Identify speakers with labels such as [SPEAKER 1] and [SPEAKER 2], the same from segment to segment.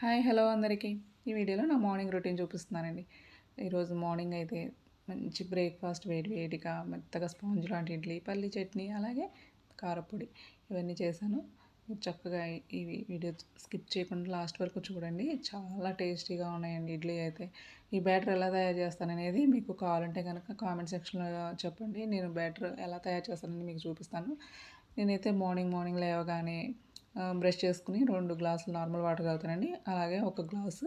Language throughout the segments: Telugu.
[SPEAKER 1] హాయ్ హలో అందరికీ. ఈ వీడియోలో నా మార్నింగ్ రొటీన్ చూపిస్తున్నానండి. ఈరోజు మార్నింగ్ అయితే మంచి బ్రేక్ఫాస్ట్ వేడి వేడిగా మెత్తగా స్పాంజ్ లాంటి ఇడ్లీ పల్లి చట్నీ అలాగే కారపొడి ఇవన్నీ చేశాను. చక్కగా ఈ వీడియో స్కిప్ చేయకుండా లాస్ట్ వరకు చూడండి. చాలా టేస్టీగా ఉన్నాయండి ఇడ్లీ అయితే. ఈ బ్యాటర్ ఎలా తయారు చేస్తాననేది మీకు కావాలంటే కనుక కామెంట్ సెక్షన్లో చెప్పండి. నేను బ్యాటర్ ఎలా తయారు చేస్తానని మీకు చూపిస్తాను. నేనైతే మార్నింగ్ మార్నింగ్ లేవగానే బ్రష్ చేసుకుని రెండు గ్లాసులు నార్మల్ వాటర్ తాగుతానండి. అలాగే ఒక గ్లాసు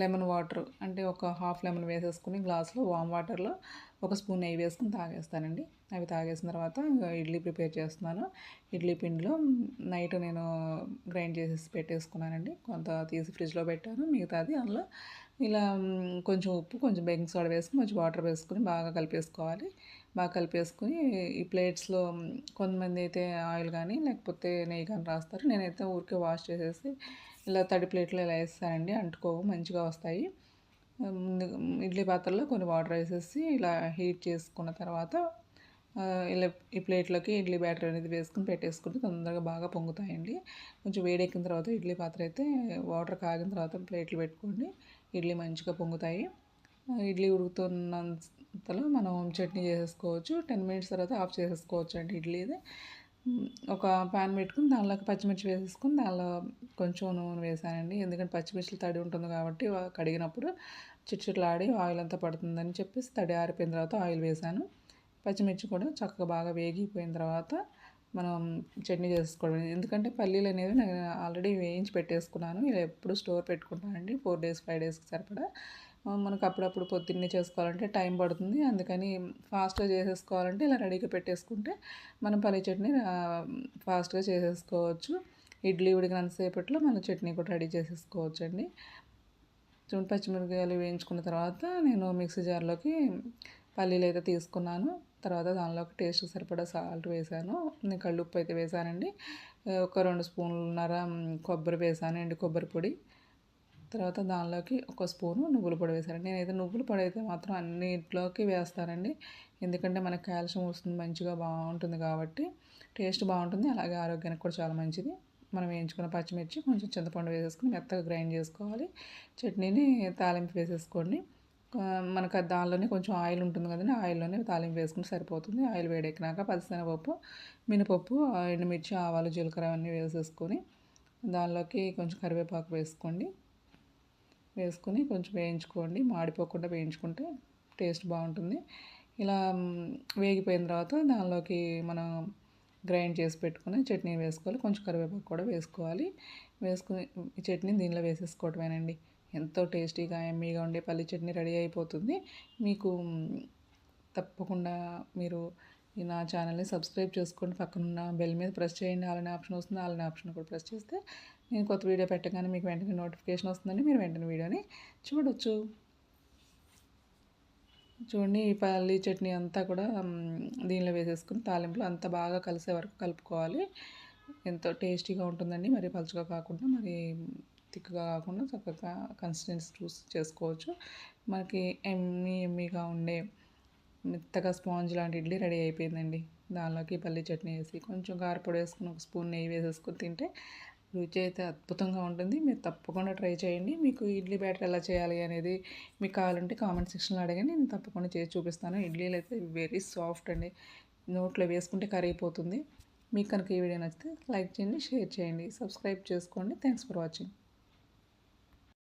[SPEAKER 1] లెమన్ వాటర్ అంటే ఒక హాఫ్ లెమన్ వేసేసుకుని గ్లాసులో వామ్ వాటర్లో ఒక స్పూన్ నెయ్యి వేసుకుని తాగేస్తానండి. అవి తాగేసిన తర్వాత ఇడ్లీ ప్రిపేర్ చేస్తున్నాను. ఇడ్లీ పిండిలో నైట్ నేను గ్రైండ్ చేసేసి పెట్టేసుకున్నానండి. కొంత తీసి ఫ్రిడ్జ్లో పెట్టాను. మిగతాది అందులో ఇలా కొంచెం ఉప్పు కొంచెం బేకింగ్ సోడా వేసుకుని కొంచెం వాటర్ వేసుకుని బాగా కలిపేసుకోవాలి. బాగా కలిపేసుకుని ఈ ప్లేట్స్లో కొంతమంది అయితే ఆయిల్ కానీ లేకపోతే నెయ్యి కానీ రాస్తారు. నేనైతే ఊరికే వాష్ చేసేసి ఇలా తడి ప్లేట్లో ఇలా వేస్తానండి. అంటుకోవు మంచిగా వస్తాయి. ఇడ్లీ పాత్రలో కొన్ని వాటర్ వేసేసి ఇలా హీట్ చేసుకున్న తర్వాత ఇలా ఈ ప్లేట్లోకి ఇడ్లీ బ్యాటర్ అనేది వేసుకుని పెట్టేసుకుంటే తొందరగా బాగా పొంగుతాయండి. కొంచెం వేడెక్కిన తర్వాత ఇడ్లీ పాత్ర అయితే వాటర్ కాగిన తర్వాత ప్లేట్లు పెట్టుకోండి ఇడ్లీ మంచిగా పొంగుతాయి. ఇడ్లీ ఉడుకుతున్నంతలో మనం చట్నీ చేసేసుకోవచ్చు టెన్ మినిట్స్ తర్వాత ఆఫ్ చేసేసుకోవచ్చు అండి ఇడ్లీది ఒక ప్యాన్ పెట్టుకుని దానిలోకి పచ్చిమిర్చి వేసేసుకుని దానిలో కొంచెం నూనె వేసానండి. ఎందుకంటే పచ్చిమిర్చిలు తడి ఉంటుంది కాబట్టి వా- కడిగినప్పుడు చిట్చిట్లాడి ఆయిల్ అంతా పడుతుందని చెప్పేసి తడి ఆరిపోయిన తర్వాత ఆయిల్ వేసాను. పచ్చిమిర్చి కూడా చక్కగా బాగా వేగిపోయిన తర్వాత మనం చట్నీ చేసుకోవడం. ఎందుకంటే పల్లీలు అనేవి నేను ఆల్రెడీ వేయించి పెట్టేసుకున్నాను. ఇలా ఎప్పుడు స్టోర్ పెట్టుకుంటానండి ఫోర్ డేస్ ఫైవ్ డేస్కి సరిపడా. మనకు అప్పుడప్పుడు పొద్దున్నే చేసుకోవాలంటే టైం పడుతుంది. అందుకని ఫాస్ట్గా చేసేసుకోవాలంటే ఇలా రెడీగా పెట్టేసుకుంటే మనం పల్లి చట్నీ ఫాస్ట్గా చేసేసుకోవచ్చు. ఇడ్లీ ఉడికినంతసేపట్లో మనం చట్నీ కూడా రెడీ చేసేసుకోవచ్చు అండి చూడండి పచ్చిమిరపకాయలు వేయించుకున్న తర్వాత నేను మిక్సీ జార్లోకి పల్లీలు అయితే తీసుకున్నాను. తర్వాత దానిలోకి టేస్ట్ సరిపడా సాల్ట్ వేసాను. నేను కళ్ళుప్పు అయితే వేసానండి. ఒక రెండు స్పూన్లున్నర కొబ్బరి వేసాను ఎండు కొబ్బరి పొడి. తర్వాత దానిలోకి ఒక స్పూను నువ్వుల పొడి వేసాను నేనైతే నువ్వుల పొడి అయితే మాత్రం అన్నిట్లోకి వేస్తానండి. ఎందుకంటే మనకు కాల్షియం వస్తుంది మంచిగా బాగుంటుంది కాబట్టి. టేస్ట్ బాగుంటుంది అలాగే ఆరోగ్యానికి కూడా చాలా మంచిది. మనం వేయించుకున్న పచ్చిమిర్చి కొంచెం చింతపండు వేసేసుకుని మెత్తగా గ్రైండ్ చేసుకోవాలి. చట్నీని తాలింపు వేసేసుకోండి. మనకు దానిలోనే కొంచెం ఆయిల్ ఉంటుంది కదండి ఆయిల్లోనే తాలింపు వేసుకుని సరిపోతుంది. ఆయిల్ వేడెక్కినాక పచ్చిశనగపప్పు మినపప్పు ఎండుమిర్చి ఆవాలు జీలకర్ర అవన్నీ వేసేసుకొని దానిలోకి కొంచెం కరివేపాకు వేసుకోండి. వేసుకొని కొంచెం వేయించుకోండి. మాడిపోకుండా వేయించుకుంటే టేస్ట్ బాగుంటుంది. ఇలా వేగిపోయిన తర్వాత దానిలోకి మనం గ్రైండ్ చేసి పెట్టుకుని చట్నీ వేసుకోవాలి. కొంచెం కరివేపాకు కూడా వేసుకోవాలి. వేసుకుని చట్నీ దీనిలో వేసేసుకోవటమేనండి. ఎంతో టేస్టీగా ఎమ్మీగా ఉండే పల్లి చట్నీ రెడీ అయిపోతుంది. మీకు తప్పకుండా మీరు నా ఛానల్ని సబ్స్క్రైబ్ చేసుకోండి. పక్కనున్న బెల్ మీద ప్రెస్ చేయండి. అలానే ఆప్షన్ వస్తుంది. అలానే ఆప్షన్ కూడా ప్రెస్ చేస్తే నేను కొత్త వీడియో పెట్టగానే మీకు వెంటనే నోటిఫికేషన్ వస్తుందండి. మీరు వెంటనే వీడియోని చూడొచ్చు. చూడండి ఈ పల్లి చట్నీ అంతా కూడా దీనిలో వేసేసుకుని తాలింపులో అంతా బాగా కలిసే వరకు కలుపుకోవాలి. ఎంతో టేస్టీగా ఉంటుందండి. మరి పలుచగా కాకుండా మరి థిక్గా కాకుండా చక్కగా కన్సిస్టెన్సీ చూసి చేసుకోవచ్చు. మనకి ఎమ్మీ ఎమ్మీగా ఉండే మెత్తగా స్పాంజ్ లాంటి ఇడ్లీ రెడీ అయిపోయిందండి. దానిలోకి పల్లి చట్నీ వేసి కొంచెం కారపొడి వేసుకుని ఒక స్పూన్ నెయ్యి వేసేసుకొని తింటే రుచి అయితే అద్భుతంగా ఉంటుంది. మీరు తప్పకుండా ట్రై చేయండి. మీకు ఇడ్లీ బ్యాటర్ ఎలా చేయాలి అనేది మీకు కావాలంటే కామెంట్ సెక్షన్లో అడగండి. నేను తప్పకుండా చేసి చూపిస్తాను. ఇడ్లీలు అయితే వెరీ సాఫ్ట్ అండి. నోట్లో వేసుకుంటే కరిగిపోతుంది. మీకు కనుక ఈ వీడియో నచ్చితే లైక్ చేయండి షేర్ చేయండి సబ్స్క్రైబ్ చేసుకోండి. Thanks for watching